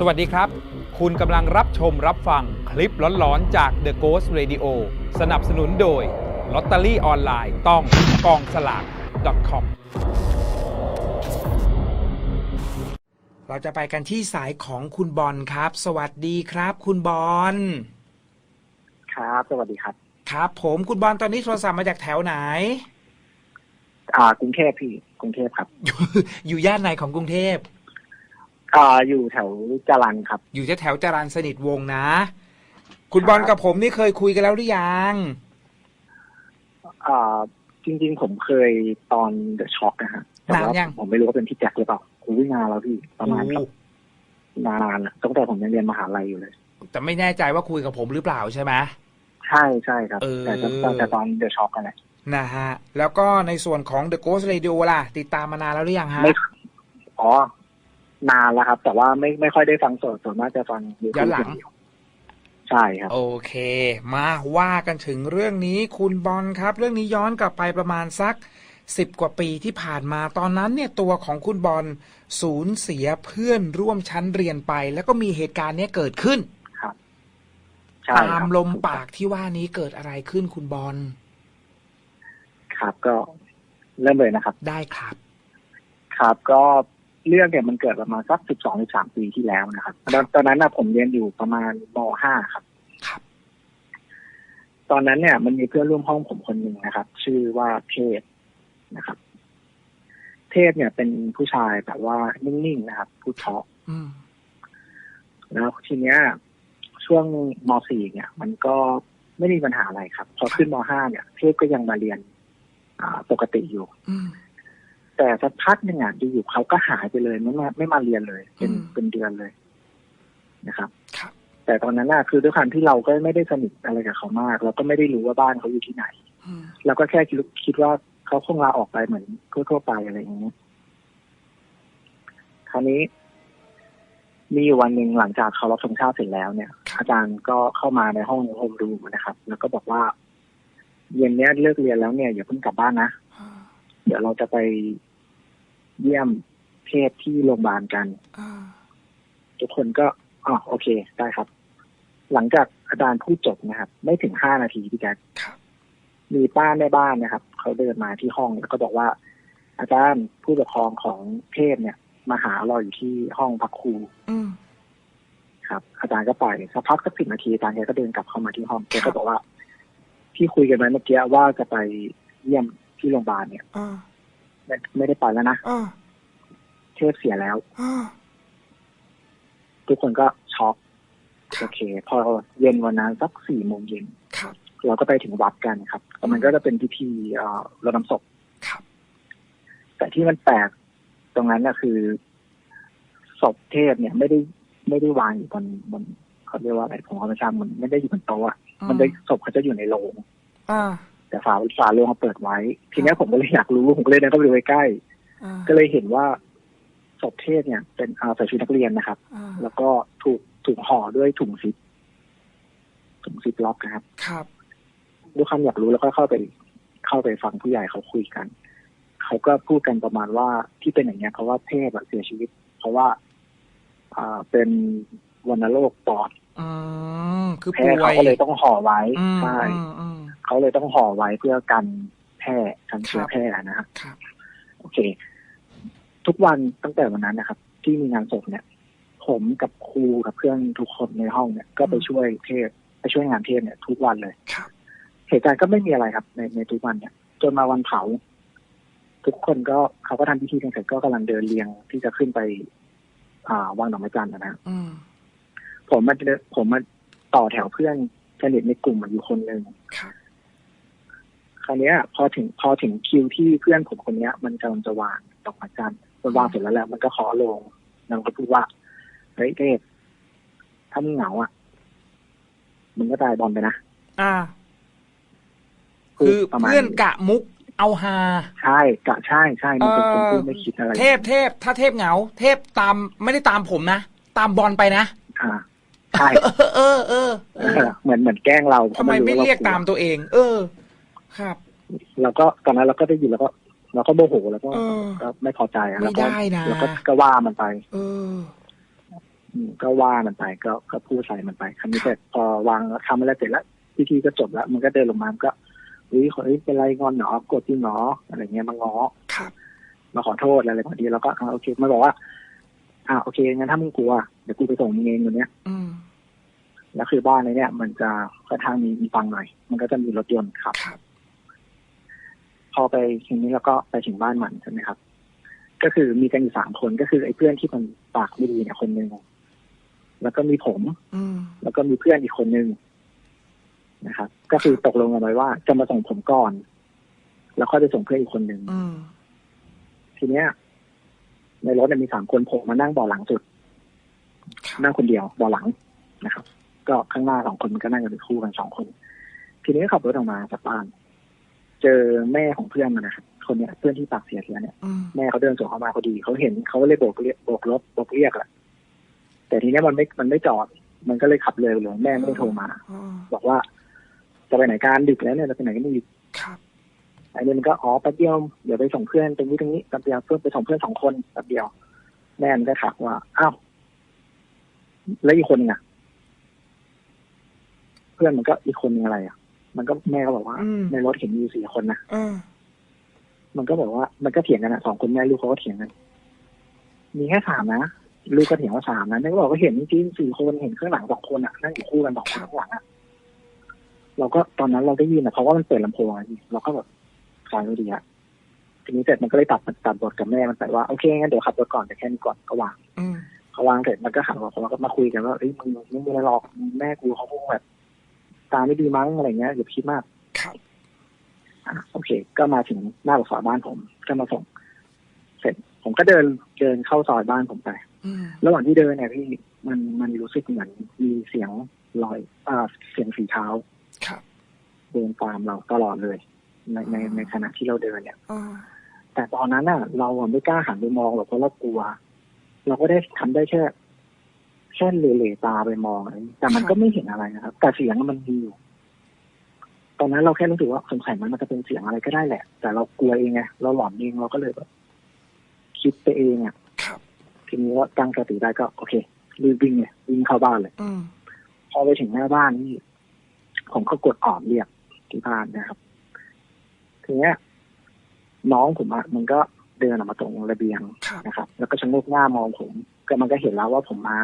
สวัสดีครับ คุณกำลังรับชมรับฟังคลิปหลอนๆ จาก The Ghost Radio สนับสนุนโดยลอตเตอรี่ออนไลน์ต้องกองสลาก .com เราจะไปกันที่สายของคุณบอลครับ สวัสดีครับ คุณบอลครับ สวัสดีครับ ครับ ผมคุณบอลตอนนี้โทรศัพท์มาจากแถวไหน อ่ากรุงเทพพี่กรุงเทพครับ อยู่อยู่ย่านไหนของกรุงเทพ อ่าอยู่แถวจรันครับ อยู่แถวๆจรัญสนิทวงศ์นะ คุณบอลกับผมนี่เคยคุยกันแล้วหรือยังอ่าจริง ๆ ผมเคยตอนเดอะช็อคนะฮะแต่ว่านานยัง ผมไม่รู้ว่าเป็นพี่แจ็คหรือเปล่าคุยนานแล้วพี่ประมาณโอ้กับนานๆแล้วตั้งแต่ผมยังเรียนมหาลัยอยู่เลย แต่ไม่แน่ใจว่าคุยกับผมหรือเปล่าใช่ไหม ใช่ใช่ครับ เออ แต่แต่แต่ตอนเดอะช็อคกันแหละนะฮะ แล้วก็ในส่วนของ The Ghost Radio ล่ะ ติดตามมานานแล้วหรือยังฮะ ไม่อ๋อ นานแล้วครับ แต่ว่าไม่ไม่ค่อยได้ฟังสดส่วนมากจะฟัง YouTube ย้อนหลังเดียวใช่ครับ โอเค มาว่ากันถึงเรื่องนี้คุณบอลครับ เรื่องนี้ย้อนกลับไปประมาณสักสิบกว่าปีที่ผ่านมาตอนนั้นเนี่ยตัวของคุณบอลสูญเสียเพื่อนร่วมชั้นเรียนไป แล้วก็มีเหตุการณ์เนี้ยเกิดขึ้นครับใช่ตาคมรับลมปากที่ว่านี้เกิดอะไรขึ้นคุณบอลครับก็เริ่มเลยนะครับ ได้ครับ ครับก็ เรื่องเนี่ยมันเกิดประมาณสักสิบสองหรือสามปีที่แล้วนะครับตอนตอนนั้นนะผมเรียนอยู่ประมาณมห้าครับครับ ตอนนั้นเนี่ยมันมีเพื่อนร่วมห้องผมคนหนึ่งนะครับ ชื่อว่าเทพนะครับ เทพเนี่ยเป็นผู้ชายแบบว่านิ่งๆนะครับพูดเพราะอืมแล้วทีเนี้ย ช่วงมสี่เนี่ย มันก็ไม่มีปัญหาอะไรครับ พอขึ้นมห้าเนี่ย เทพก็ยังมาเรียนอ่าปกติอยู่อืม แต่สักพักหนึ่งอะอยู่ๆเขาก็หายไปเลยไม่มาไม่มาเรียนเลย เป็นอืมเป็นเดือนเลยนะครับครับ แต่ตอนนั้นน่ะคือด้วยความที่เราก็ไม่ได้สนิทอะไรกับเขามาก เราก็ไม่ได้รู้ว่าบ้านเขาอยู่ที่ไหนอืมเราก็แค่คิดคิดว่าเขาคงลาออกไปเหมือนทั่วๆไปอะไรอย่างนี้ยคราวนี้ มีอยู่วันหนึ่งหลังจากเขารับธงชาติเสร็จแล้วเนี่ย อาจารย์ก็เข้ามาในห้องโฮมรูมนะครับ แล้วก็บอกว่า เย็นเนี้ยเลิกเรียนแล้วเนี่ยอย่าเพิ่งกลับบ้านนะอ่าเดี๋ยวเราจะไป เยี่ยมเพศที่โรงพยาบาลกันอ่าทุกคนก็อ๋อโอเค ได้ครับ หลังจากอาจารย์พูดจบนะครับ ไม่ถึงห้านาทีพี่แจ๊คครับมีป้าแม่บ้านนะครับเขาเดินมาที่ห้องแล้วก็บอกว่า อาจารย์ผู้ปกครองของเทพเนี่ย มาหาเราอยู่ที่ห้องพักครูอืมครับ อาจารย์ก็ไปสักพักสักสิบนาทีอาจารย์แกก็เดินกลับเข้ามาที่ห้องแกก็บอกว่า ที่คุยกันไว้เมื่อกี้ว่าจะไปเยี่ยมที่โรงพยาบาลเนี่ยอ่า ไม่ไม่ได้ไปแล้วนะอ่าเทพเสียแล้วอ่าทุกคนก็ช็อกโอเค พอเย็นวันนั้นสักสี่โมงเย็นครับเราก็ไปถึงวัดกันครับแล้วมันก็จะเป็นพิธีเอ่อรดน้ำศพครับแต่ที่มันแปลกตรงนั้นก็คือศพเทพเนี่ยไม่ได้ไม่ได้วางอยู่บนบนเขาเรียกว่าอะไรผมก็ไม่ทราบมันไม่ได้อยู่บนโต๊ะอะมันได้ศพเขาจะอยู่ในโรงอ่า แต่ฝาฝาโรงเขาเปิดไว้ ทีเนี้ยผมก็เลยอยากรู้ผมก็เลยเดินเข้าไปดูใกล้อ่าๆก็เลยเห็นว่าศพเทพเนี่ย เป็นอาใส่ชุดนักเรียนนะครับอ่าแล้วก็ถูกถูกห่อด้วยถุงซิปถุงซิปล็อกนะครับ ครับด้วยความอยากรู้แล้วก็เข้าไปเข้าไปฟังผู้ใหญ่เขาคุยกัน เขาก็พูดกันประมาณว่าที่เป็นอย่างเงี้ยเพราะว่าเทพอะเสียชีวิต เพราะว่า อ่าเป็นวัณโรคปอดอืมคือแพร่ป่วเขายก็เลยต้องห่อไว้อืมใช่อืมอืม เขาเลยต้องห่อไว้เพื่อกันแพร่กันเชื้อครับแพร่นะฮะครับโอเค ทุกวันตั้งแต่วันนั้นนะครับ ที่มีงานศพเนี่ย ผมกับครูกับเพื่อนทุกคนในห้องเนี่ย ก็ไปช่วยเทพไปช่วยงานเทพเนี่ย ทุกวันเลยครับเหตุการณ์ก็ไม่มีอะไรครับ ในในทุกวันเนี่ย จนมาวันเผาทุกคนก็เขาก็ทำพิธีกันเสร็จก็กำลังเดินเรียงที่จะขึ้นไป อ่าวางดอกไม้จันทร์นะฮะอืมผมมาเดินผมมาต่อแถวเพื่อนสนิทในกลุ่มอยู่คนหนึ่ง ครับคราวเนี้ยพอถึงพอถึงคิวที่เพื่อนผมคนเนี้ยมันกำลังจะวางดอกไม้จันทร์มันวางเสร็จแล้วแหละมันก็ขอลงนางก็พูดว่าเฮ้ยเทพถ้ามึงเหงาอะมึงก็ตายบอลไปนะอ่าพูดคือประมาณเพื่อนกะมุกเอาฮาใช่กะใช่ใช่มันเป็นคนเอ่อพูดไม่คิดอะไร เทพเทพถ้าเทพเหงา เทพตามไม่ได้ตามผมนะตามบอลไปนะอ่าใช่เออเออเออเอเอออเหมือนเหมือนแกล้งเราทำไมไม่เรียกตามตัวเอง เออ ครับเราก็ตอนนั้นเราก็ได้ยินแล้วก็เราก็โมโหแล้วก็เออก็ไม่พอใจอะไม่แล้วก็ได้นะแล้วก็ก็ว่ามันไป เอออืมก็ว่ามันไป ก็ก็พูดใส่มันไปคำนี้เสร็จพอวางทำอะไรเสร็จแล้วพิธีก็จบแล้ว มันก็เดินลงมามันก็เฮ้ยเฮ้ยเป็นไรงอนหนอกดจริงหนออะไรเงี้ยมาง้อครับมาขอโทษอะไรแบบนี้แล้วก็อ่าโอเคมาบอกว่า อ่าโอเคงั้นถ้ามึงกลัวเดี๋ยวกูไปส่งมึงเองวันเนี้ยอืมแล้วคือบ้านในเนี้ยมันจะค่อนข้างมีมีฟังหน่อย มันก็จะมีรถยนต์ขับครับ พอไปทีนี้แล้วก็ไปถึงบ้านมันใช่ไหมครับ ก็คือมีกันอยู่สามคนก็คือไอ้เพื่อนที่มันปากไม่ดีเนี่ยคนหนึ่งแล้วก็มีผมอืมแล้วก็มีเพื่อนอีกคนหนึ่งนะครับ ก็คือตกลงกันไว้ว่า จะมาส่งผมก่อน แล้วค่อยไปส่งเพื่อนอีกคนหนึ่งอืมทีเนี้ย ในรถเนี่ยมีสามคนผมมานั่งเบาะหลังสุดครับนั่งคนเดียวเบาะหลังนะครับ ก็ข้างหน้าสองคนมันก็นั่งกันเป็นคู่กันสองคน ทีนี้ก็ขับรถออกมาจากบ้าน เจอแม่ของเพื่อนมันนะครับคนเนี้ยเพื่อนที่ปากเสียเสียเนี่ยอืมแม่เขาเดินสวนเข้ามาพอดีเขาเห็นเขาก็เลยโบกเรียกโบกรถโบกเรียกแหละแต่ทีเนี้ยมันไม่มันไม่จอด มันก็เลยขับเลยไปเลยแม่ไม่ได้โทรมาอืมบอกว่าจะไปไหนการดึกแล้วเนี่ยจะไปไหนกันไม่ดึกครับไอ้นี่มันก็อ๋อแป๊บเดียวเดี๋ยวไปส่งเพื่อนตรงนี้ตรงนี้แป๊บเดียวเพื่อนไปส่งเพื่อนสองคนแป๊บเดียว แม่มันก็ถามว่าอ้าวแล้วอีกคนหนึงอะ เพื่อนมันก็อีกคนหนึงอะไรอะ มันก็แม่ก็บอกว่าอืมในรถเห็นมีอยู่สี่คนนะอืมมันก็บอกว่า มันก็เถียงกันอะสองคนแม่ลูกเขาก็เถียงกัน มีแค่สามนะลูกก็เถียงว่าสามนะแม่ก็บอกว่าเห็นจริงๆสี่คนเห็นข้างหลังสองคนอะนั่งอยู่คู่กันสองคนข้างหลังอะเราก็ตอนนั้นเราได้ยินอะเพราะว่ามันเปิดลำโพงอะพี่เราก็แบบฟังไม่ดีอะทีนี้เสร็จมันก็เลยตัดตัดบทกับแม่มันไปว่าโอเคงั้นเดี๋ยวขับรถก่อนเดี๋ยวแค่นี้ก่อนก็วางอืมเขาวางเสร็จมันก็หันมาผมก็มาคุยกันว่าเอ้ยมึงไม่มีอะไรหรอกแม่กูเขาคงแบบตาไม่ดีมั้งอะไรเงี้ยอย่าไปคิดมากครับอะโอเค ก็มาถึงหน้าปากซอยบ้านผม ก็มาส่ง เสร็จ ผมก็เดินเดินเข้าซอยบ้านผมไปอืมระหว่างที่เดินเนี่ยพี่มันมันรู้สึกเหมือนมีเสียงลอยอ่าเสียงฝีเท้าครับเดินตามเราตลอดเลย ในในในขณะที่เราเดินเนี่ยอืมแต่ตอนนั้นน่ะ เราอะไม่กล้าหันไปมองหรอกเพราะเรากลัว เราก็ได้ทำได้แค่ แค่เหล่ๆตาไปมองอะไรแต่มันก็ไม่เห็นอะไรนะครับ แต่เสียงมันมีอยู่ตอนนั้นเราแค่รู้สึกว่าสงสัยมันมันจะเป็นเสียงอะไรก็ได้แหละ แต่เรากลัวเองไงเราหลอนเองเราก็เลยแบบคิดไปเองอะครับทีนี้ว่าตั้งสติได้ก็โอเครีบวิ่งเลยวิ่งเข้าบ้านเลยอืมพอไปถึงหน้าบ้านนี่ผมก็กดออดเรียกที่บ้านนะครับทีเนี้ย น้องผมอะมันก็เดินออกมาตรงระเบียงครับนะครับ แล้วก็ชะโงกหน้ามองผมก็มันก็เห็นแล้วว่าผมมา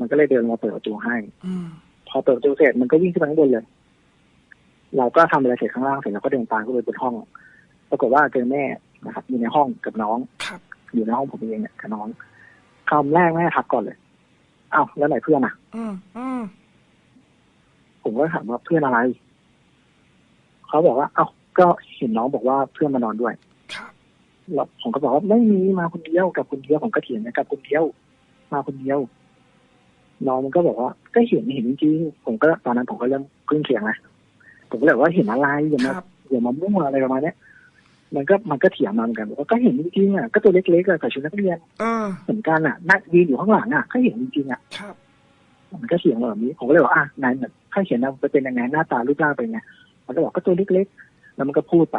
มันก็เลยเดินมาเปิดประตูให้อืมพอเปิดประตูเสร็จมันก็วิ่งขึ้นไปข้างบนเลย เราก็ทำอะไรเสร็จข้างล่างเสร็จเราก็เดินตามขึ้นไปบนห้อง ปรากฏว่าเจอแม่นะครับอยู่ในห้องกับน้องครับอยู่ในห้องผมเองเนี่ยกับน้องคำแรกแม่ทักก่อนเลยอ้าวแล้วไหนเพื่อนอะอืมอืมผมก็ถามว่าเพื่อนอะไรเขาบอกว่า เอ้าก็เห็นน้องบอกว่าเพื่อนมานอนด้วยครับแล้วผมก็บอกว่าไม่มีมาคนเดียวกับคนเดียวผมก็เถียงนะกับคนเดียว มาคนเดียว น้องมันก็บอกว่าก็เห็นเห็นจริงๆผมก็ตอนนั้นผมก็เริ่มขึ้นเสียงนะผมก็เลยบอกว่าเห็นอะไรอย่าคมารับอย่ามามั่วอะไรประมาณเนี้ยมันก็มันก็เถียงมาเหมือนกันบอกว่าก็เห็นจริงๆอะก็ตัวเล็กๆอะใส่ชุดนักเรียนเออเหมือนกันอะนั่งยืนอยู่ข้างหลังอะก็เห็นจริงๆอะครับมันก็เสียงแบบนี้ผมก็เลยบอกอะนายแบบถ้าเขียนนะจะเป็นยังไงหน้าตารูปร่างเป็นไงมันก็บอกก็ตัวเล็กๆแล้วมันก็พูดไป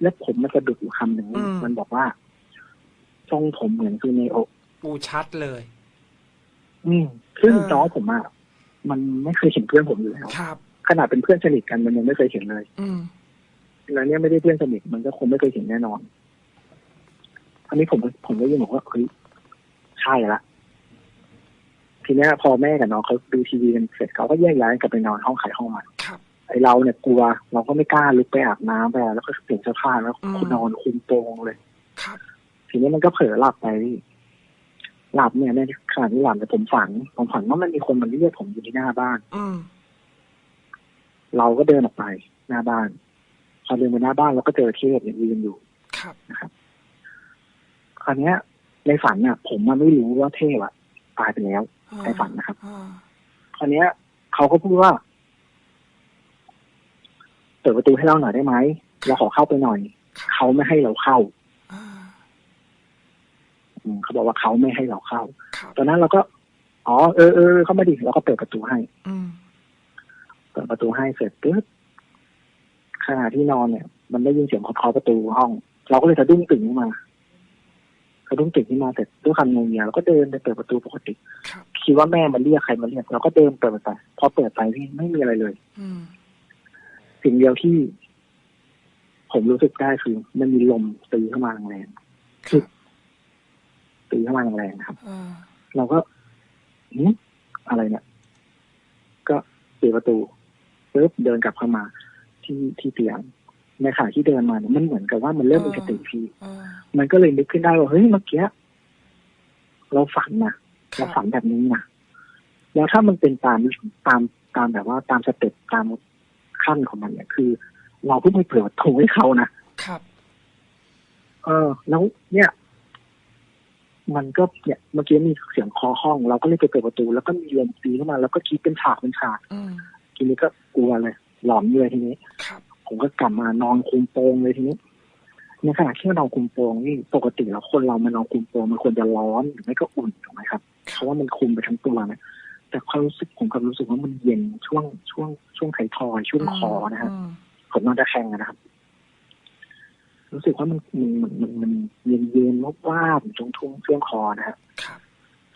แล้วผมมันกระดุกอยู่คำหนึ่งอืมมันบอกว่าทรงผมเหมือนซูเนโอะปูชัดเลย อืมซึ่งเออน้องผมอะมันไม่เคยเห็นเพื่อนผมอยู่แล้วครับ ขนาดเป็นเพื่อนสนิทกันมันยังไม่เคยเห็นเลย อืมแล้วเนี่ยไม่ได้เพื่อนสนิทมันก็คงไม่เคยเห็นแน่นอนอันนี้ผมผมก็ยังบอกว่าเฮ้ยใช่ละทีเนี้ยพอแม่กับน้องเขาดูทีวีกันเสร็จเขาก็แยกย้ายกันไปนอนห้องขายห้องมันครับ ไอเราเนี่ยกลัว เราก็ไม่กล้าลุกไปอาบน้ำไปแล้วก็เปลี่ยนเสื้อผ้าแล้วอืมคุณนอนคุมโปงเลย ครับ ทีนี้มันก็เผลอหลับไปพี่ หลับเนี่ยในขณะที่หลับเนี่ยผมฝันผมฝันว่ามันมีคนมาเรียกผมอยู่ที่หน้าบ้านอืมเราก็เดินออกไปหน้าบ้านพอเดินไปหน้าบ้านเราก็เจอเทพเนี่ยยืนอยู่ครับคราวเนี้ย ในฝันเนี่ยผมมันไม่รู้ว่าเทพอะตายไปแล้วในฝันนะครับอ่าคราวเนี้ยเขาก็พูดว่าเปิดประตูให้เราหน่อยได้ไหมเราขอเข้าไปหน่อย เขาไม่ให้เราเข้า อ่าอืมเขาบอกว่าเขาไม่ให้เราเข้าครับตอนนั้นเราก็ อ๋อเออเออเข้ามาดิเราก็เปิดประตูให้อืมเปิดประตูให้เสร็จปุ๊บขณะที่นอนเนี่ย มันได้ยินเสียงเคาะประตูห้อง เราก็เลยสะดุ้งตื่นขึ้นมาสะดุ้งตื่นขึ้นมาเสร็จด้วยคำงงเงียเราก็เดินไปเปิดประตูปกติครับคิดว่าแม่มันเรียกใครมาเรียกเราก็เดินเปิดไปพอเปิดไปพี่ไม่มีอะไรเลยอืมสิ่งเดียวที่ผมรู้สึกได้คือมันมีลมตีเข้ามาแรงครับๆ ตีเข้ามาแรงๆครับอ่าเราก็หืมอะไรเนี่ยก็ปิดประตูปุ๊บเดินกลับเข้ามาที่ที่เตียงในขณะที่เดินมาเนี่ยมันเหมือนกับว่ามันเริ่มมีสติพี่อ่ามันก็เลยนึกขึ้นได้ว่าเฮ้ยเมื่อกี้เราฝันนะครัเราบฝันแบบนี้นะแล้วถ้ามันเป็นตามตามตามแบบว่าตามสเต็ปตามขั้นของมันเนี่ยคือ เราเพิ่งไปเปิดประตูให้เขานะครับ เออ แล้วเนี่ย มันก็เนี่ยเมื่อกี้มีเสียงเคอห้อง เราก็เลยไปเปิดประตู แล้วก็มีลมตีเข้ามา แล้วก็คิดเป็นฉากเป็นฉากอืมทีนี้ก็กลัวเลย หลอนเลยทีนี้ครับผมก็กลับมานอนคุมโปงเลยทีนี้ในขณะที่เรานอนคุมโปงนี่ปกติแล้วคนเรามันนอนคุมโปงมันควรจะร้อนหรือไม่ก็อุ่นถูกไหมครับเพราะว่ามันคุมไปทั้งตัวนะแต่ความรู้สึกผมกับรู้สึกว่ามันเย็นช่วงช่วงช่วงไทยทอยช่วงคอนะครับมผมนอนตะแคงอะนะครับ รู้สึกว่ามันมันมันมันเย็นเย็นๆว่าบๆตรงทุ่งช่วงคอนะฮะครับ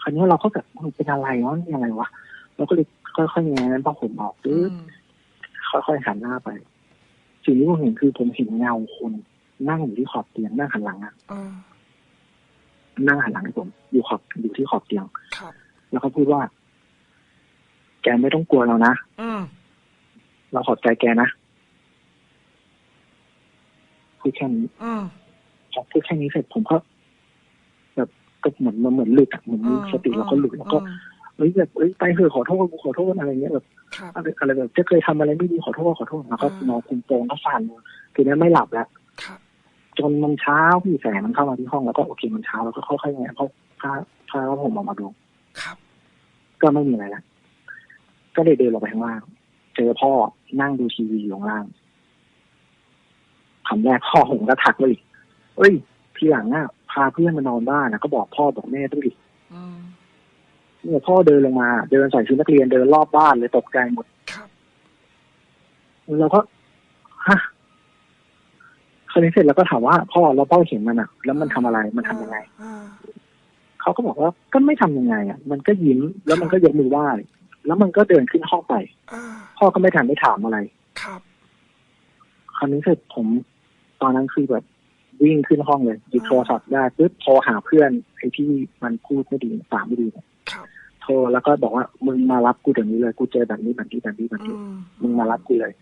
คราวนี้เราก็แบบมันเป็นอะไรวะมันเป็นอะไรวะเราก็เลยค่อยๆแงนพอผมออกอืปึ๊บมค่อยๆหันหน้าไป สิ่งที่ผมเห็นคือผมเห็นเงาคนนั่งอยู่ที่ขอบเตียงนั่งหันหลังอะอ่านั่งหันหลังให้ผมอยู่ขอบอยู่ที่ขอบเตียงครับแล้วก็พูดว่า แกไม่ต้องกลัวเรานะอืมเราขอบใจแกนะพู ดแค่นี้อืมพอพูดแค่นี้เสร็จผมก็แบบก็เหมือนมันเหมือนหลุดอะเหมือนมีสติเราก็หลุดแล้วก็อืมเฮ้ยแบบเอ้ยไปเถอะขอโทษกูขอโทษอะไรเงี้ยแบบครับอะไรอะไรแบบจะเคยทำอะไรไม่ดีขอโทษขอโทษแล้วก็อ่านนอนคุมโปงก็สั่นทีนี้ไม่หลับแล้วครับจนมันเช้าพี่แสงมันเข้ามาที่ห้องแล้วก็โอเคมันเช้าแล้วก็ค่อยๆแงะเขาพาพาผมออกมาดูครับ ก็ไม่มีอะไรแล้วก็เลยเดินลงไปข้างล่างเจอพ่อนั่งดูทีวีอยู่ข้างล่าง คำแรกพ่อผมก็ทักมาอีกเอ้ย ทีหลังอะพาเพื่อนมานอนบ้านนะก็บอกพ่อบอกแม่ต้องดิอืมเนี่ยพ่อเดินลงมา เดินใส่ชุดนักเรียนเดินรอบบ้านเลยตกใจหมดครับเราก็ฮะคราวนี้เสร็จแล้วก็ถามว่า พ่อแล้วพ่อเห็นมันอะ แล้วมันทำอะไรมันทำยังไงอ่าเขาก็บอกว่าก็ไม่ทำยังไงอะ มันก็ยิ้มแล้วมันก็ยกมือไหว้แล้วมันก็เดินขึ้นห้องไปอ่าพ่อก็ไม่ทันได้ถามอะไร ครับ คราวนี้เสร็จผม ตอนนั้นคือแบบวิ่งขึ้นห้องเลยหยิบโทรศัพท์ได้ปุ๊บโทรหาเพื่อนไอ้ที่มันพูดไม่ดีปากไม่ดีเนี่ยครับโทรแล้วก็บอกว่ามึงมารับกูเดี๋ยวนี้เลยกูเจอแบบนี้แบบนี้แบบนี้แบบอืนี้มมึงมารับกูเลย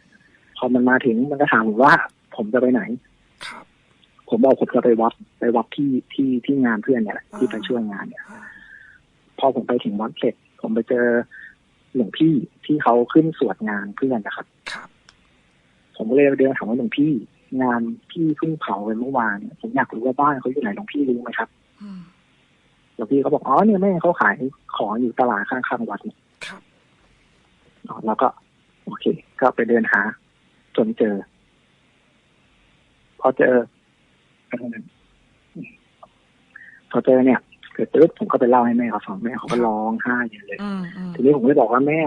พอมันมาถึงมันก็ถามผมว่า ผมจะไปไหนครับผมบอกผมจะไปวัดไปวัดที่ที่ที่งานเพื่อนเนี่ยแหละที่ไปช่วยงานเนี่ยอ่าพอผมไปถึงวัดเสร็จ ผมไปเจอหลวงพี่ที่เขาขึ้นสวดงานเพื่อนนะครับครับผมก็เลยเดินถามว่าหลวงพี่ งานที่เพิ่งเผาไปเมื่อวานเนี่ยผมอยากรู้ว่าบ้านเขาอยู่ไหนหลวงพี่รู้ไหมครับอืมหลวงพี่เขาบอกอ๋อเนี่ยแม่เขาขายของอยู่ตลาดข้างๆวัดเนี่ยครับอ๋อแล้วก็ โอเค ก็ไปเดินหา จนเจอ พอเจอพอเจอเนี่ยเกิดปุ๊บผมก็ไปเล่าให้แม่เขาฟังแม่เขาก็ร้องไห้ใหญ่เลยอืมอืมทีนี้ผมก็เลยบอกว่าแม่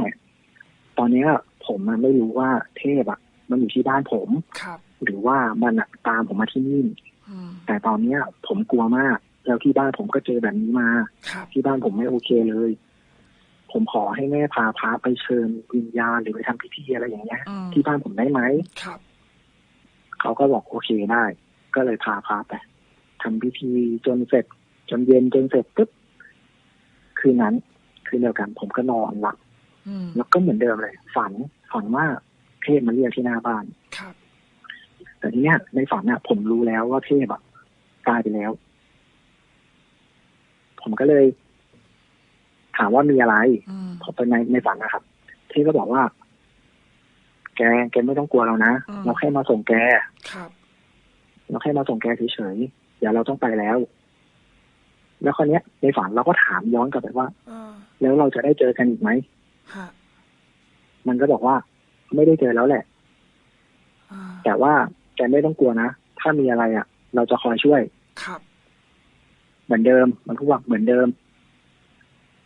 ตอนเนี้ยผมอะไม่รู้ว่าเทพอะมันอยู่ที่บ้านผมครับ หรือว่ามันอะตามผมมาที่นี่อืมแต่ตอนเนี้ย ผมกลัวมาก แล้วที่บ้านผมก็เจอแบบนี้มาครับที่บ้านผมไม่โอเคเลย ผมขอให้แม่พาพาไปเชิญวิญญาณหรือไปทำพิธีอะไรอย่างเงี้ยอืมที่บ้านผมได้ไหมครับเขาก็บอกโอเคได้ ก็เลยพาพาไปทำพิธีจนเสร็จ จนเย็นจนเสร็จปุ๊บคืนนั้น คืนเดียวกัน ผมก็นอนหลับอืมแล้วก็เหมือนเดิมเลย ฝันฝันว่าเทพมาเรียกที่หน้าบ้านครับ แต่ทีเนี้ยในฝันน่ะผมรู้แล้วว่าเทพอะตายไปแล้ว ผมก็เลย ถามว่ามีอะไรอืมพอไปในในฝันนะครับ เทพก็บอกว่า แกแกไม่ต้องกลัวเรานะอืมเราแค่มาส่งแกครับเราแค่มาส่งแกเฉยๆเดี๋ยวเราต้องไปแล้ว แล้วคราวเนี้ย ในฝันเราก็ถามย้อนกลับไปว่าอ่าแล้วเราจะได้เจอกันอีกไหมฮะมันก็บอกว่า ไม่ได้เจอแล้วแหละอ่าแต่ว่า แกไม่ต้องกลัวนะ ถ้ามีอะไรอะ เราจะคอยช่วย ครับ เหมือนเดิม มันพูดว่าเหมือนเดิม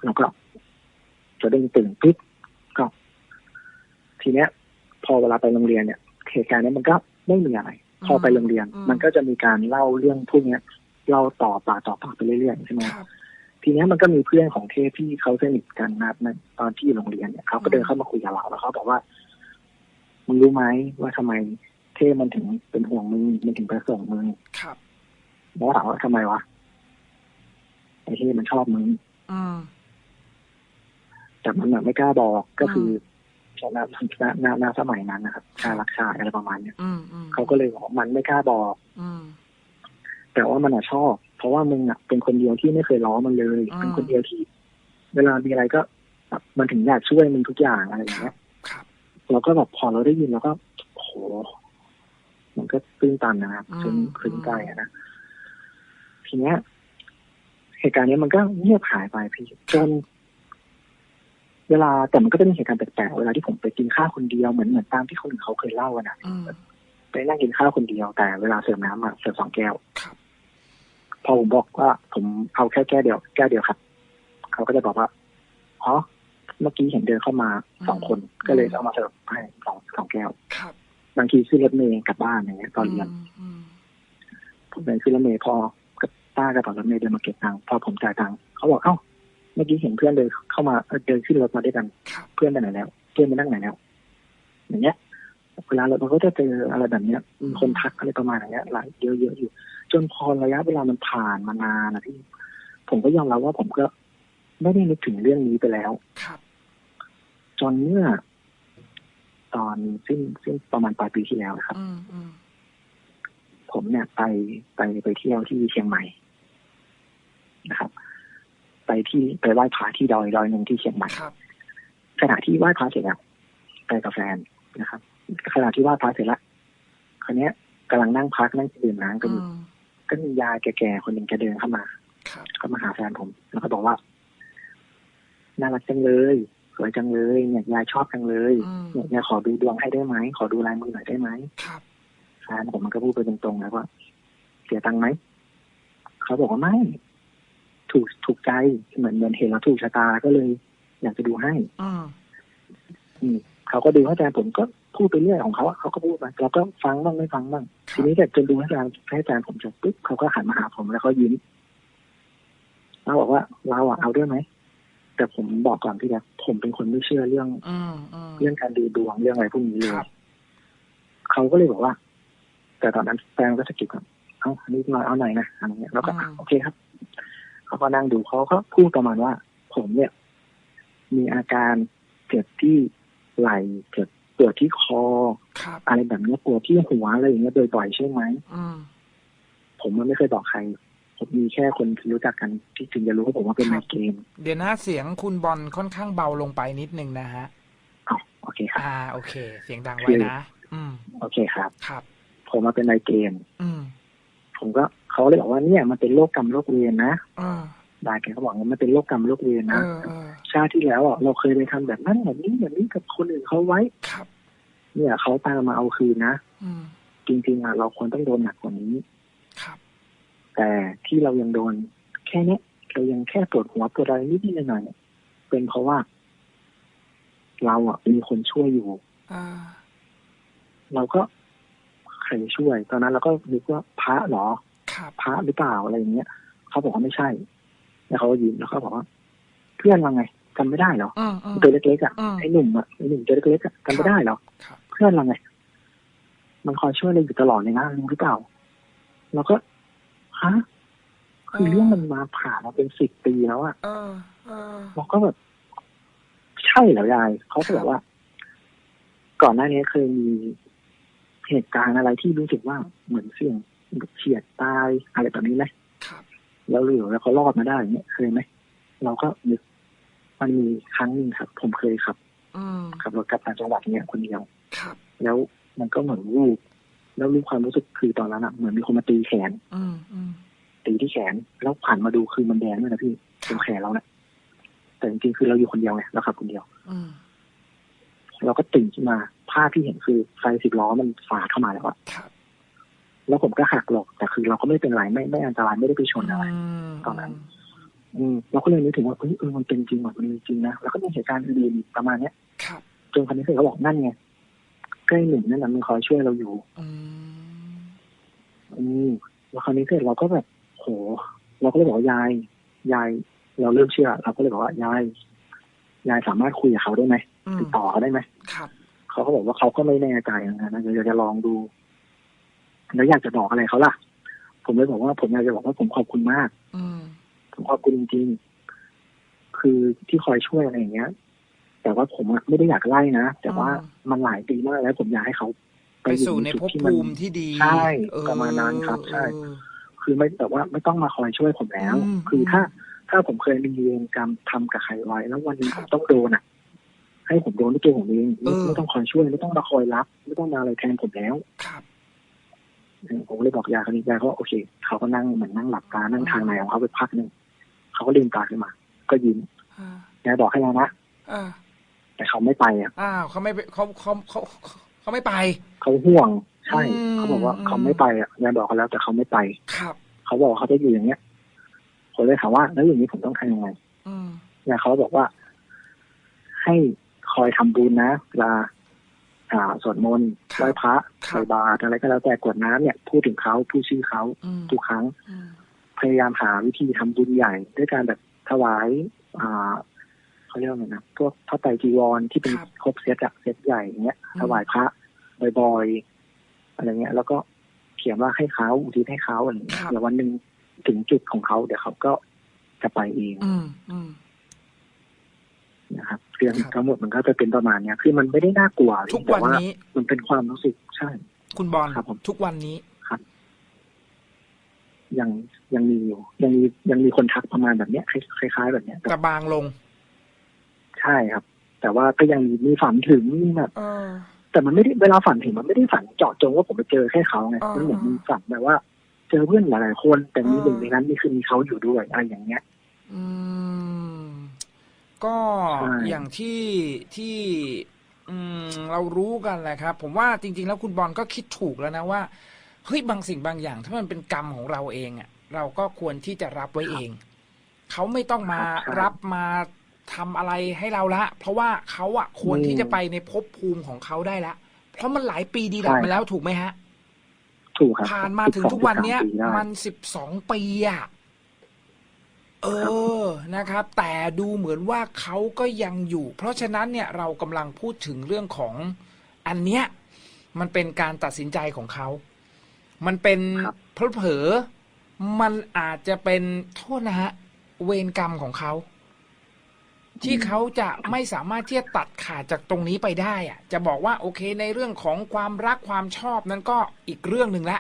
แล้วก็จะดึงตื่นปุ๊บก็ ทีเนี้ย พอเวลาไปโรงเรียนเนี่ยเหตุการณ์เนี้ยมันก็ไม่มีอะไร พอไปโรงเรียน มันก็จะมีการเล่าเรื่องพวกเนี้ยเล่าต่อปากต่อปากไปเรื่อยๆใช่ไหมครับทีเนี้ยมันก็มีเพื่อนของเทพที่เขาสนิทกันนะครับในตอนที่อยู่โรงเรียนเนี่ยเขาก็เดินเข้ามาคุยกับเราแล้วเขาบอกว่ามึงรู้ไหมว่าทำไมเทพ มันถึงเป็นห่วงมึงมันถึงไปส่งมึงครับแล้วถามว่าทำไมวะไอ้เทพมันชอบมึงอืมแต่มันแบบไม่กล้าบอกก็คือณณณณสมัยนั้นนะครับชารักชายอะไรประมาณเนี้ยอืมอืมเขาก็เลยบอกว่ามันไม่กล้าบอกอืมแต่ว่ามันอะชอบ เพราะว่ามึงอะเป็นคนเดียวที่ไม่เคยล้อมันเลยอืมเป็นคนเดียวที่ เวลามีอะไรก็แบบมันถึงอยากช่วยมึงทุกอย่างอะไรอย่างเงี้ยครับเราก็แบบพอเราได้ยินเราก็โห มันก็ตื้นตันนะครับอืมซึ้งซึ้งใจอะนะทีเนี้ย เหตุการณ์เนี้ยมันก็เงียบหายไปพี่จนเวลาแต่มันก็จะมีเหตุการณ์แปลกๆเวลาที่ผมไปกินข้าวคนเดียวเหมือนเหมือนตามที่คนอื่นเขาเคยเล่ากันนะอืมไปนั่งกินข้าวคนเดียวแต่เวลาเสิร์ฟน้ำอะเสิร์ฟสองแก้วครับพอผมบอกว่า ผมเอาแค่แก้วเดียวแก้วเดียวครับเขาก็จะบอกว่าอ๋อเมื่อกี้เห็นเดินเข้ามาสองคนก็เลยเอามาเสิร์ฟให้สองสองแก้วครับ บางทีขึ้นรถเมล์กลับบ้านอย่างเงี้ยตอนเรียนมอืมผมเดินขึ้นรถเมล์พอกับป้ากับตอนรถเมล์เดินมาเก็บตังค์พอผมจ่ายตังค์เขาบอกเอ้าเมื่อกี้เห็นเพื่อนเดินเข้ามาเอ่อเดินขึ้นรถมาด้วยกันครับเพื่อนไปไหนแล้ว เพื่อนไปนั่งไหนแล้ว อย่างเงี้ยเวลาเราเราก็จะเจออะไรแบบเนี้ยมีคนทักอะไรประมาณอย่างเงี้ยหลายเยอะๆอยู่ จนพอระยะเวลามันผ่านมานานนะพี่ผมก็ยอมรับว่าผมก็ไม่ได้นึกถึงเรื่องนี้ไปแล้วครับจนเมื่อ ตอนสิ้นสิ้นประมาณปลายปีที่แล้วนะครับอืมอืมผมเนี่ยไปไปไปเที่ยวที่เชียงใหม่นะครับ ไปที่ไปไหว้พระที่ดอยดอยหนึ่งที่เชียงใหม่ครับขณะที่ไหว้พระเสร็จแล้วไปกับแฟนนะครับขณะที่ไหว้พระเสร็จแล้วคราวเนี้ยกำลังนั่งพักนั่งดื่มน้ำกันอือยู่มก็มียายแก่ๆคนหนึ่งแกเดินเข้ามาครับก็มาหาแฟนผม แล้วก็บอกว่าน่ารักจังเลย สวยจังเลยเนี่ยยายชอบจังเลยอืมเนี่ยยายขอดูดวงให้ได้ไหมขอดูลายมือหน่อยได้ไหมครับแฟนผมมันก็พูดไปตรงๆแล้วว่าเสียตังค์ไหมเขาบอกว่าไม่ ถูกถูกใจเหมือนเหมือนเห็นแล้วถูกชะตาก็เลย อยากจะดูให้อืมอืมเขาก็ดูให้แฟนผมก็พูดไปเรื่อยของเขาอะเขาก็พูดไปเราก็ฟังบ้างไม่ฟังบ้างทีนี้แต่จนดูให้แฟนให้แฟนผมจบปุ๊บเขาก็หันมาหาผมแล้วเขายิ้มแล้วบอกว่าเราอะเอาด้วยไหม แต่ผมบอกก่อนพี่แจ๊คผมเป็นคนไม่เชื่อเรื่องอืมอืมเรื่องการดูดวงเรื่องอะไรพวกนี้เลยครับเขาก็เลยบอกว่า แต่ตอนนั้นแฟนก็สะกิดว่าเอาอันนี้มาเอาหน่อยนะอะไรเงี้ยแล้วก็อะโอเคครับเขาก็นั่งดูเขาก็พูดประมาณว่า ผมเนี่ย มีอาการเจ็บที่ไหล่เจ็บปวดที่คอครับอะไรแบบเนี้ยปวดที่หัวอะไรอย่างเงี้ยโดยบ่อยๆใช่ไหมอืมผมมันไม่เคยบอกใครผ มมีแค่คนที่รู้จักกันที่ถึงจะรู้ว่าผมว่าเป็นไมเกรนเดี๋ยวนะเสียงคุณบอลค่อนข้างเบาลงไปนิดนึงนะฮะอ๋อโอเคครับอ่าโอเค เสียงดังไว้นะอืมโอเคครับ ครับ ผมมาเป็นไมเกรนอืมผมก็เขาเลยบอกว่าเนี่ย มันเป็นโรคกรรมโรคเวรนะเออดาแกก็บอกว่ามันเป็นโรคกรรมโรคเวรเอนะอเออชาติที่แล้วอะเราเคยไปทำแบบนั้นแบบนี้แบบนี้กับคนอื่นเขาไว้ครับ เนี่ยเขาตามมาเอาคืนนะอืมจริงๆอะเราควรต้องโดนหนักกว่านี้ครับ แต่ที่เรายังโดนแค่เนี้ยเรายังแค่ปวดหัวปวดอะไรนิดๆหน่อยๆเนี่ยเป็นเพราะว่า เราอะมีคนช่วยอยู่อ่าเราก็ใครช่วย ตอนนั้นเราก็นึกว่าพระเหรอครับพระหรือเปล่าอะไรอย่างเงี้ยเขาบอกว่าไม่ใช่ แล้วเขาก็ยิ้มแล้วเขาบอกว่า เพื่อนเราไงจำไม่ได้เหรออืมอืมตัวเล็กๆอะอืมไอ้หนุ่มอะไอ้หนุ่มตัวเล็กๆอะจำไม่ได้เหรอครับเพื่อนเราไงมันคอยช่วยเราอยู่ตลอดเลยนะรู้หรือเปล่าเราก็ ฮะคือเรื่องมันมาผ่านมาเป็นสิบปีแล้วอะเออเออเราก็แบบใช่เหรอยายเขาก็แบบว่า ก่อนหน้านี้เคยมีเหตุการณ์อะไรที่รู้สึกว่าเหมือนเสี่ยงเฉียดตายอะไรแบบนี้ไหมครับแล้วเหลือแล้วเขารอดมาได้อย่างเงี้ยเคยไหมเราก็นึกมันมีครั้งหนึ่งครับ ผมเคยขับอืมขับรถกลับต่างจังหวัดเนี่ยคนเดียวครับแล้วมันก็เหมือนวูบ แล้วรู้ความรู้สึกคือตอนนั้นอะเหมือนมีคนมาตีแขนอืมอืมตีที่แขน แล้วผ่านมาดูคือมันแดงด้วยนะพี่ตรงแขนเราเนะแต่จริงๆคือเราอยู่คนเดียวไงเราขับคนเดียวอืมเราก็ตื่นขึ้นมาภาพที่เห็นคือไฟสิบล้อมันฝาดเข้ามาแล้วอะครับแล้วผมก็หักหลบแต่คือเราก็ไม่เป็นไรไม่ไม่อันตรายไม่ได้ไปชนอะไรมตอนนั้น อืมเราก็เลยนึกถึงว่าเฮ้ยเออมันเป็นจริงว่ะมันมีจริงนะแล้วก็มีเหตุการณ์อื่นๆอีกประมาณเนี้ยครับจนคนนี้เคยเขาบอกนั่นไง ใกล้หนึ่งนั่นแหละมันคอยช่วยเราอยู่อืมอืมแล้วคราวนี้เสร็จเราก็แบบโห เราก็เลยบอกว่ายาย ยาย เราเริ่มเชื่อ เราก็เลยบอกว่ายาย ยายสามารถคุยกับเขาได้ไหมอืมติดต่อเขาได้ไหมครับเขาก็บอกว่าเขาก็ไม่แน่ใจนะนะอยากจะลองดู แล้วอยากจะบอกอะไรเขาล่ะ ผมเลยบอกว่าผมอยากจะบอกว่าผมขอบคุณมาก อืมผมขอบคุณจริงๆคือที่คอยช่วยอะไรอย่างเงี้ย แต่ว่าผมอะไม่ได้อยากไล่นะ แต่ว่าอืมมันหลายปีมากแล้วผมอยากให้เขาไปสู่ในจุดภพที่มันภูมิที่ดีใช่เออประมาณนั้นครับใช่เออคือไม่แต่ว่าไม่ต้องมาคอยช่วยผมแล้วอืมคือถ้าถ้าผมเคยมีเวรกรรมทำกับใครไว้ แล้ววันหนึงครัผบมต้องโดนอะ ให้ผมโดนด้วยตัวผมเองไม่เออไม่ต้องคอยช่วยไม่ต้องมาคอยรับ ไม่ต้องมาอะไรแทนผมแล้วครับผมเลยบอกยายคนนี้ยายเขาก็โอเค เขาก็นั่งเหมือนนั่งหลับตานั่งทางในของเขาไปพักหนึ่งเขาก็ลืมตาขึ้นมา ก็ยิ้มอ่ายายบอกให้แล้วนะอ่า แต่เขาไม่ไปอะอ้าวเขาไม่ไปเขาเขาเขาเขาไม่ไปเขาห่วงใช่อืมเขาบอกว่าอืมเขาไม่ไปอะยายบอกเขาแล้วแต่เขาไม่ไปครับเขาบอกว่าเขาจะอยู่อย่างเงี้ยผมเลยถามว่าแล้วอย่างนี้ผมต้องทำยังไงอืมยายเขาบอกว่า ให้คอยทำบุญนะเวลาอ่าสวดมนต์ครับไหว้พระครัใส่บบาตรอะไรก็แล้วแต่กรวดน้ำเนี่ย พูดถึงเขาพูดชื่อเขาอืมทุกครั้งอืมพยายามหาวิธีทำบุญใหญ่ ด้วยการแบบถวาย อ่า เขาเรียกว่าไงนะพวกพระไตรจีวรที่เป็นครับครบเซตอะเซตใหญ่อย่างเงี้ยอืมถวายพระบ่อยๆอะไรเงี้ย แล้วก็เขียนว่าให้เขาอุทิศให้เขาอะไรเงี้ยเดี๋ยววันหนึ่งถึงจุดของเขาเดี๋ยวเขาก็จะไปเองอืมอืมนะครับเรื่องครับทั้งหมดมันก็จะเป็นประมาณเนี้ยคือมันไม่ได้น่ากลัวทุกแต่วันว่านี้มันเป็นความรู้สึกใช่ คุณบอลครับผมทุกวันนี้ยังยังมีอยู่ ยังมียังมีคนทักประมาณแบบเนี้ยคล้ายๆแบบเนี้ยแต่แต่บางลง ใช่ครับ แต่ว่าก็ยังมีมีฝันถึงมีแบบเออแต่มันไม่ได้เวลาฝันถึงมันไม่ได้ฝันเจาะจงว่าผมไปเจอแค่เขาไงอ่ามัมันเหมือนมีฝันแบบว่า เจอเพื่อนหลายๆคนแต่มีอ่าหนึ่งในนั้นนี่คือมีเขาอยู่ด้วยอะไรอย่างเงี้ย อืม ก็ใช่อย่างที่ที่อืมเรารู้กันแหละครับ ผมว่าจริง ๆ แล้วคุณบอลก็คิดถูกแล้วนะว่าเฮ้ยบางสิ่งบางอย่าง ถ้ามันเป็นกรรมของเราเองอะ เราก็ควรที่จะรับไว้เอง เขาไม่ต้องมาครับใช่รับมา ทำอะไรให้เราละ เพราะว่าเขาอะควรอืมที่จะไปในภพภูมิของเขาได้ละ เพราะมันหลายปีดีดับใช่มาแล้วถูกไหมฮะ ถูกครับผ่านมาถึงทุกวันเนี้ย12 13ปีได้มันสิบสองปีอะเออนะครับ แต่ดูเหมือนว่าเขาก็ยังอยู่ เพราะฉะนั้นเนี่ยเรากำลังพูดถึงเรื่องของอันเนี้ย มันเป็นการตัดสินใจของเขา มันเป็นครับเพลเผลอๆมันอาจจะเป็นโทษนะฮะ เวรกรรมของเขา ที่เขาจะไม่สามารถที่จะตัดขาดจากตรงนี้ไปได้อะจะบอกว่าโอเคในเรื่องของความรักความชอบนั้นก็อีกเรื่องหนึ่งละ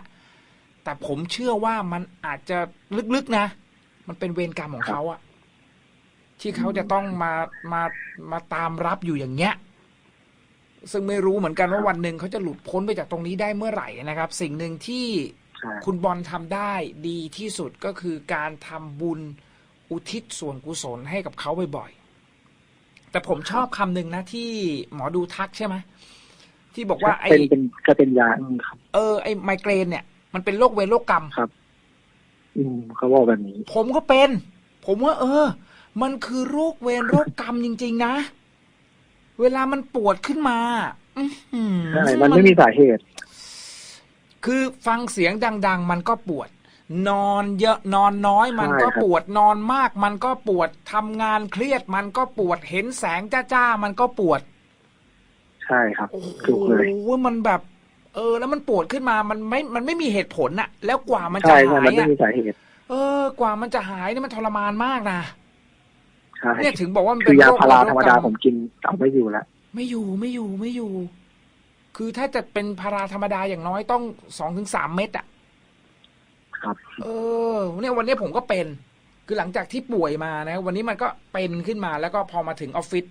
แต่ผมเชื่อว่ามันอาจจะลึกๆนะ มันเป็นเวรกรรมของเขาอะที่เขาจะต้องมามามาตามรับอยู่อย่างเงี้ย ซึ่งไม่รู้เหมือนกันว่าวันหนึ่งเขาจะหลุดพ้นไปจากตรงนี้ได้เมื่อไหร่นะครับ สิ่งหนึ่งที่ใช่คุณบอลทำได้ดีที่สุดก็คือการทำบุญอุทิศส่วนกุศลให้กับเขาบ่อยๆ แต่ผมชอบคำหนึ่งนะที่หมอดูทักใช่ไหมที่บอกว่าไอ้เป็นเป็นก็เป็นยาอืมครับ เออไอ้ไมเกรนเนี่ย มันเป็นโรคเวรโรคกรรมอืมเขาบอกแบบนี้ ผมก็เป็น ผมว่า เออ มันคือโรคเวรโรคกรรมจริง ๆ นะ เวลามันปวดขึ้นมาอื้อหือใช่มันไม่มีสาเหตุ คือฟังเสียงดัง ๆ มันก็ปวด นอนเยอะนอนน้อย มันก็ใช่ครับปวดนอนมาก มันก็ปวดทำงานเครียด มันก็ปวดเห็นแสงจ้าๆมันก็ปวด ใช่ครับโอ้โหถูกเลยมันแบบ เออ แล้วมันปวดขึ้นมามันไม่ มันไม่มีเหตุผลอะแล้วกว่ามันจะใช่ใช่หายมันไม่อะมีสาเหตุเออ กว่ามันจะหายเนี่ยมันทรมานมากนะใช่เนี่ยถึงบอกว่ามันคืเป็นอยาโรคพาราโคธรรมกดาบผมกินเอาไม่อยู่แล้วไม่อยู่ไม่อยู่ไม่อยู่ คือถ้าจะเป็นพาราธรรมดาอย่างน้อยต้องสองถึงสามเม็ดอะ ครับ เออเนี่ยวันนี้ผมก็เป็น คือหลังจากที่ป่วยมานะ วันนี้มันก็เป็นขึ้นมาแล้วก็พอมาถึงออฟฟิศ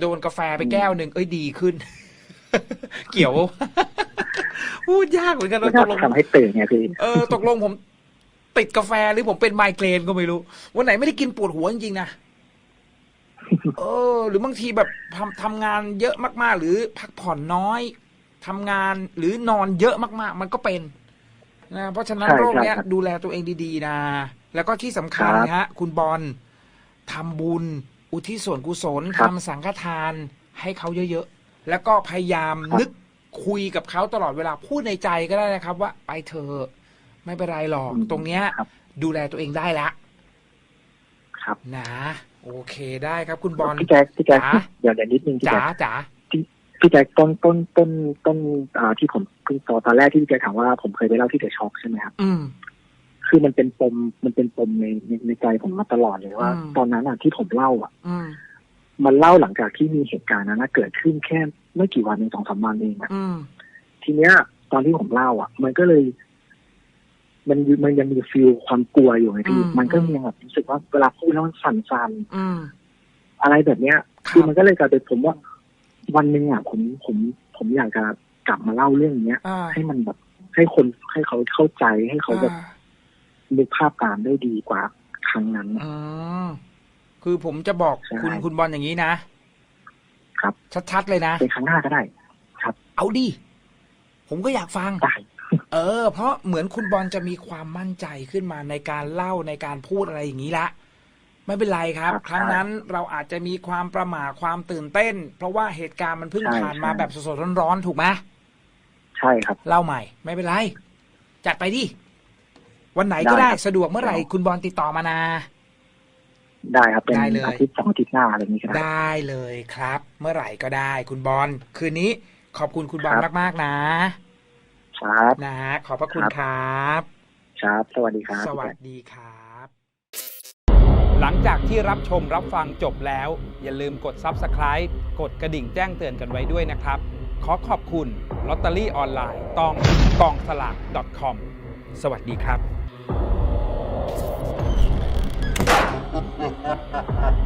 โดนกาแฟไปแก้วหนึ่งเอ้ยดีขึ้น เกี่ยวพูดยากเหมือนกันว่าตกลงทำให้ตื่นไงพี่เออตกลงผม ติดกาแฟหรือผมเป็นไมเกรนก็ไม่รู้ วันไหนไม่ได้กินปวดหัวจริงๆนะเออ หรือบางทีแบบทำทำงานเยอะมากๆ หรือพักผ่อนน้อยทำงานหรือนอนเยอะมากๆ มันก็เป็น นะเพราะฉะนั้นใช่โรคเนี้ยใช่ครับดูแลตัวเองดีๆนะ แล้วก็ที่สำคัญครับนะฮะคุณบอลทำบุญ อุทิศส่วนกุศลครับทำสังฆทานให้เขาเยอะๆ แล้วก็พยายามครับนึกคุยกับเขาตลอดเวลาพูดในใจก็ได้นะครับ ว่าไปเถอะไม่เป็นไรหรอก ตรงเนี้ยครับดูแลตัวเองได้ละ ครับนะ โอเคได้ครับคุณบอลพี่แจ๊คพี่แจ๊คจ๋าเดี๋ยวเดี๋ยวนิดนึงพี่จ๋าแจ๊คจ๋า พี่แจ๊คต้นต้นต้นต้นอ่าที่ผมคือตอนตอนแรกที่พี่แจ๊คถามว่าผมเคยไปเล่าที่เดอะช็อคใช่ไหมครับอืมคือมันเป็นปมมันเป็นปมในในในใจผมมาตลอดเลยว่าอืมตอนนั้นอะที่ผมเล่าอะอืมมันเล่าหลังจากที่มีเหตุการณ์นั้นนะเกิดขึ้นแค่ไม่กี่วันเองสองสามวันเองอะอืมทีเนี้ย ตอนที่ผมเล่าอะ มันก็เลย มันมันยังมีฟีลความกลัวอยู่ไงพี่อืมมันก็ยังแบบรู้สึกว่าเวลาพูดแล้วมันสั่นอืมๆอะไรแบบเนี้ยครับคือมันก็เลยกลายเป็นผมว่า วันหนึ่งอะผมผมผมอยากจะกลับมาเล่าเรื่องเนี้ยอ่าให้มันแบบให้คนให้เขาเข้าใจให้เขาแบบอ่านึกภาพตามได้ดีกว่าครั้งนั้นอืมคือผมจะบอกใช่คุณคุณบอลอย่างนี้นะ ครับ ชัดๆเลยนะเป็นครั้งหน้าก็ได้เอาดิผมก็อยากฟังได้เออ เพราะเหมือนคุณบอลจะมีความมั่นใจขึ้นมาในการเล่าในการพูดอะไรอย่างนี้ละ ไม่เป็นไรครับครับ ครั้งนั้นเราอาจจะมีความประหม่าความตื่นเต้น เพราะว่าเหตุการณ์มันเพิ่งใช่ผ่านมาใช่แบบสดๆร้อนๆถูกไหมใช่ครับ เล่าใหม่ ไม่เป็นไร จัดไปดิวันไหนก็ได้ได้ครับสะดวกเมื่อไหร่คุณบอลติดต่อมานะได้ครับเป็นได้เลยอาทิตย์สองอาทิตย์หน้าอะไรอย่างนี้ก็ได้ได้เลยครับ เมื่อไหร่ก็ได้ คุณบอลคืนนี้ ขอบคุณคุณบอลครับมากๆนะ ครับนะฮะขอบพระคุณครับ ครับ สวัสดีครับ สวัสดีครับ หลังจากที่รับชมรับฟังจบแล้ว อย่าลืมกด Subscribe กดกระดิ่งแจ้งเตือนกันไว้ด้วยนะครับ ขอขอบคุณลอตเตอรี่ออนไลน์ตองกองสลาก .com สวัสดีครับ